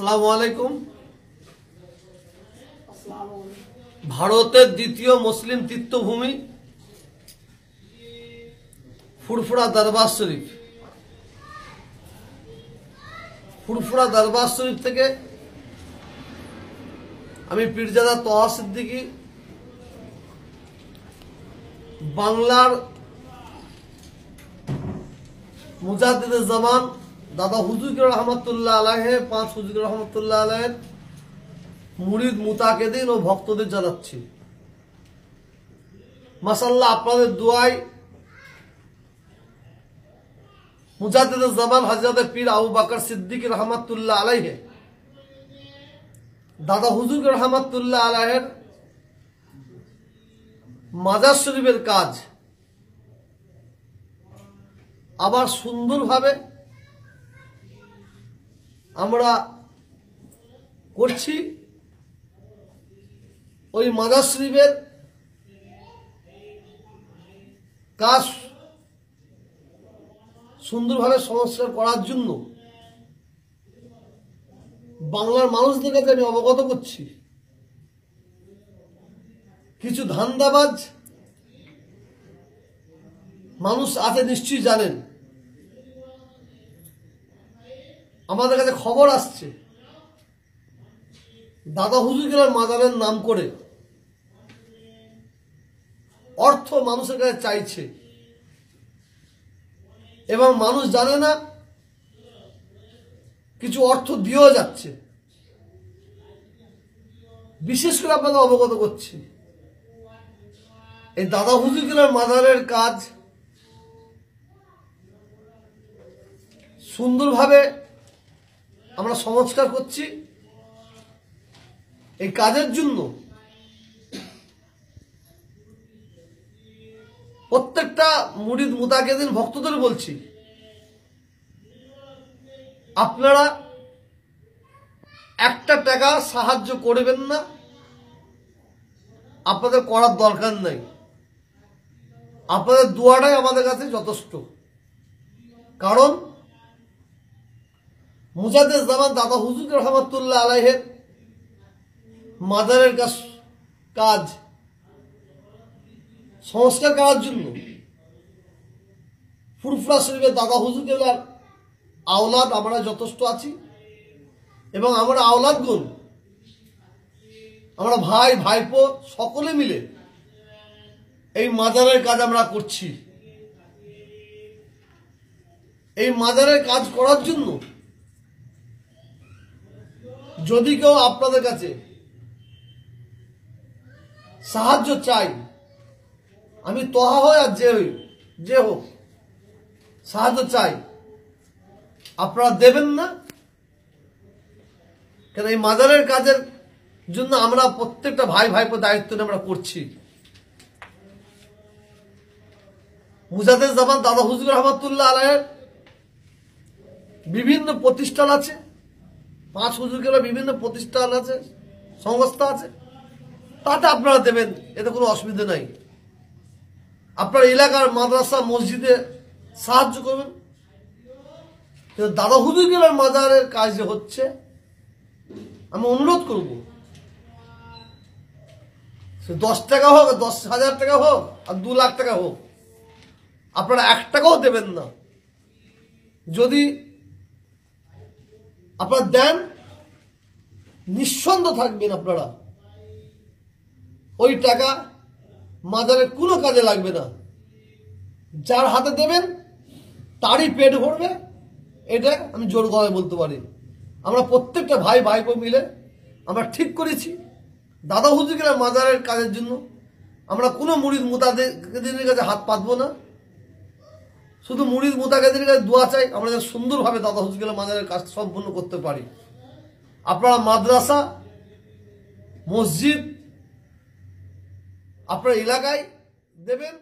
আসসালামু আলাইকুম। ভারতের দ্বিতীয় মুসলিম তীর্থভূমি ফুরফুরা দরবার শরীফ। ফুরফুরা দরবার শরীফ থেকে আমি পীরজাদা তহা সিদ্দিকি বাংলার মুজাদ্দিদ জামান দাদা হুজুর রহমতুল্লাহ আলাহে পাঁচ হুজুর রহমতুল্লাহ আলাহের মুরিদ মুতাকেদিন ও ভক্তদের জানাচ্ছি। মাসাল্লাহ আপনাদের দোয়াই মুজাদ্দিদ জামান হজরত পীর আবু বাকর সিদ্দিক রহমতুল্লাহ আলাইহে, দাদা হুজুর রহমতুল্লাহ আলাহের মাজার শরীফের কাজ আবার সুন্দরভাবে আমরা করছি ওই মাদার শরীফের কাজ সুন্দরভাবে সংস্কার করার জন্য বাংলার মানুষদের কাছে আমি অবগত করছি। কিছু ধান্দাবাজ মানুষ আছে নিশ্চয়ই জানেন। আমাদের কাছে খবর আসছে। দাদা হুজুর মাদারের নাম করে অর্থ মানুষের কাছে চাইছে। এবং মানুষ জানে না কিছু অর্থ দিয়েও যাচ্ছে। বিশেষ করে আপনাদের অবগত করছি, এই দাদা হুজুর মাদারের কাজ সুন্দরভাবে আমরা সংস্কার করছি এই কাজের জন্য। প্রত্যেকটা মুরিদ মুতাকেদিন ভক্তদের বলছি, আপনারা একটা টাকা সাহায্য করবেন না, আপনাদের করার দরকার নাই। আপনাদের দোয়াটাই আমাদের কাছে যথেষ্ট। কারণ মুজাদ্দেদ জামান দাদা হুজুর রহমতুল্লাহ আলাইহের মাদারের কাজ কাজ, সংস্কার করার জন্য ফুরফুরা শরীফের দাদা হুজুর কেবলার আওলাদ, আমরা যথেষ্ট আছি। এবং আমরা আওলাদ গুণ আমরা ভাই, ভাইপো সকলে মিলে এই মাদারের কাজ আমরা করছি। এই মাদারের কাজ করার জন্য যদি কেউ আপনাদের কাছে সাহায্য চাই, আমি তহা হয় আর যে হই, যে হোক, সাহায্য চাই। আপনারা দেবেন না? কেন এই মাদারের কাজের জন্য আমরা প্রত্যেকটা ভাই ভাইপো দায়িত্ব আমরা করছি। মুজাদের জামান দাদা হুজুর রহমতুল্লাহ আলহের বিভিন্ন প্রতিষ্ঠান আছে। পাঁচ হুজুর গেলে বিভিন্ন প্রতিষ্ঠান আছে, সংস্থা আছে। তাতে আপনারা দেবেন, এতে কোনো অসুবিধা নাই। আপনার এলাকার মাদ্রাসা, মসজিদে সাহায্য করবেন। কিন্তু দাদা হুজুর গেলার মাজারের কাজ যে হচ্ছে, আমি অনুরোধ করব। সে দশ টাকা হোক দশ হাজার টাকা হোক, আর দু লাখ টাকা হোক, আপনারা এক টাকাও দেবেন না। যদি আপনারা দেন নিঃসন্দ থাকবেন আপনারা। ওই টাকা মাজারের কোনো কাজে লাগবে না। যার হাতে দেবেন, তারই পেট ভরবে। এটা আমি জোর গলায় বলতে পারি। আমরা প্রত্যেকটা ভাই, ভাইপো মিলে আমরা ঠিক করেছি। দাদা হুজুরের মাজারের কাজের জন্য আমরা কোনো মুড়িদ মুতাদের কাছে হাত পাতবো না। শুধু মুড়িদ মোতাকাদের কাছে দোয়া চাই, আমরা যেন সুন্দরভাবে দাদা হুজুরের মাদারের কাজ সম্পূর্ণ করতে পারি। আপনারা মাদ্রাসা, মসজিদ, আপনার এলাকায় দেবেন